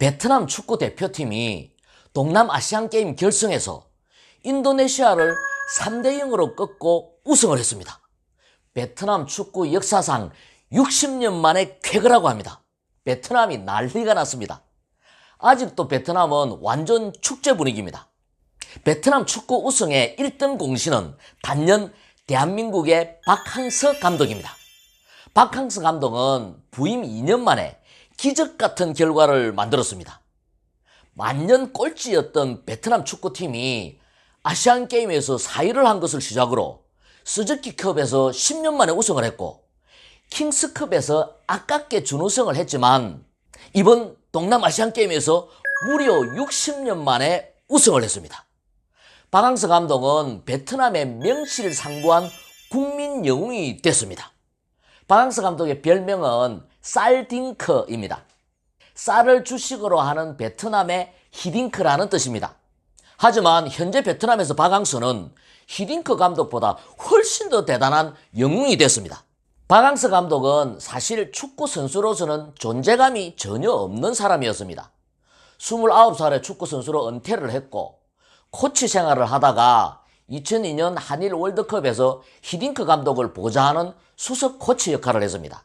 베트남 축구 대표팀이 동남아시안 게임 결승에서 인도네시아를 3대 0으로 꺾고 우승을 했습니다. 베트남 축구 역사상 60년 만에 쾌거라고 합니다. 베트남이 난리가 났습니다. 아직도 베트남은 완전 축제 분위기입니다. 베트남 축구 우승의 1등 공신은 단연 대한민국의 박항서 감독입니다. 박항서 감독은 부임 2년 만에 기적 같은 결과를 만들었습니다. 만년 꼴찌였던 베트남 축구팀이 아시안 게임에서 4위를 한 것을 시작으로 스즈키컵에서 10년 만에 우승을 했고 킹스컵에서 아깝게 준우승을 했지만 이번 동남아시안 게임에서 무려 60년 만에 우승을 했습니다. 박항서 감독은 베트남의 명실상부한 국민 영웅이 됐습니다. 박항서 감독의 별명은 쌀딩크입니다. 쌀을 주식으로 하는 베트남의 히딩크라는 뜻입니다. 하지만 현재 베트남에서 박항서는 히딩크 감독보다 훨씬 더 대단한 영웅이 됐습니다. 박항서 감독은 사실 축구 선수로서는 존재감이 전혀 없는 사람이었습니다. 29살에 축구 선수로 은퇴를 했고 코치 생활을 하다가 2002년 한일 월드컵에서 히딩크 감독을 보좌하는 수석 코치 역할을 했습니다.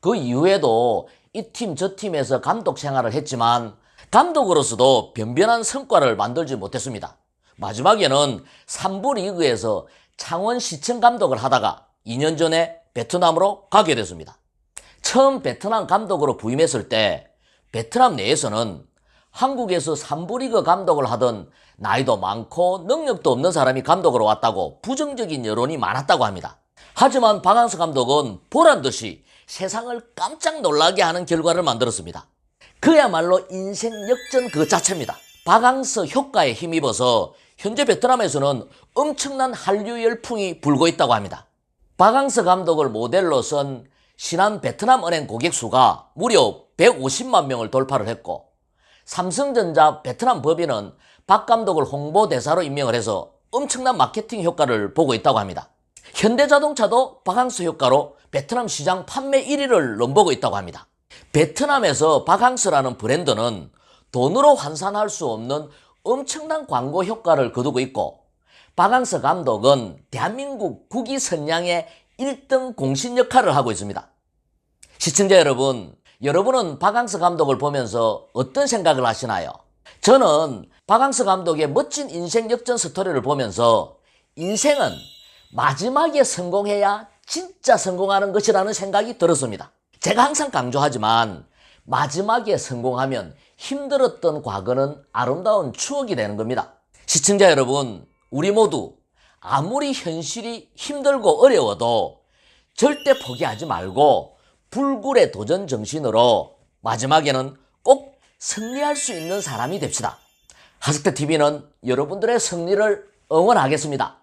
그 이후에도 이 팀 저 팀에서 감독 생활을 했지만 감독으로서도 변변한 성과를 만들지 못했습니다. 마지막에는 3부 리그에서 창원시청 감독을 하다가 2년 전에 베트남으로 가게 됐습니다. 처음 베트남 감독으로 부임했을 때 베트남 내에서는 한국에서 3부 리그 감독을 하던 나이도 많고 능력도 없는 사람이 감독으로 왔다고 부정적인 여론이 많았다고 합니다. 하지만 박항서 감독은 보란 듯이 세상을 깜짝 놀라게 하는 결과를 만들었습니다. 그야말로 인생 역전 그 자체입니다. 박항서 효과에 힘입어서 현재 베트남에서는 엄청난 한류 열풍이 불고 있다고 합니다. 박항서 감독을 모델로 쓴 신한 베트남 은행 고객 수가 무려 150만 명을 돌파를 했고 삼성전자 베트남 법인은 박 감독을 홍보대사로 임명을 해서 엄청난 마케팅 효과를 보고 있다고 합니다. 현대자동차도 박항서 효과로 베트남 시장 판매 1위를 넘보고 있다고 합니다. 베트남에서 박항서라는 브랜드는 돈으로 환산할 수 없는 엄청난 광고 효과를 거두고 있고 박항서 감독은 대한민국 국위 선양의 1등 공신 역할을 하고 있습니다. 시청자 여러분, 여러분은 박항서 감독을 보면서 어떤 생각을 하시나요? 저는 박항서 감독의 멋진 인생 역전 스토리를 보면서 인생은 마지막에 성공해야 진짜 성공하는 것이라는 생각이 들었습니다. 제가 항상 강조하지만 마지막에 성공하면 힘들었던 과거는 아름다운 추억이 되는 겁니다. 시청자 여러분, 우리 모두 아무리 현실이 힘들고 어려워도 절대 포기하지 말고 불굴의 도전 정신으로 마지막에는 꼭 승리할 수 있는 사람이 됩시다. 하스크TV는 여러분들의 승리를 응원하겠습니다.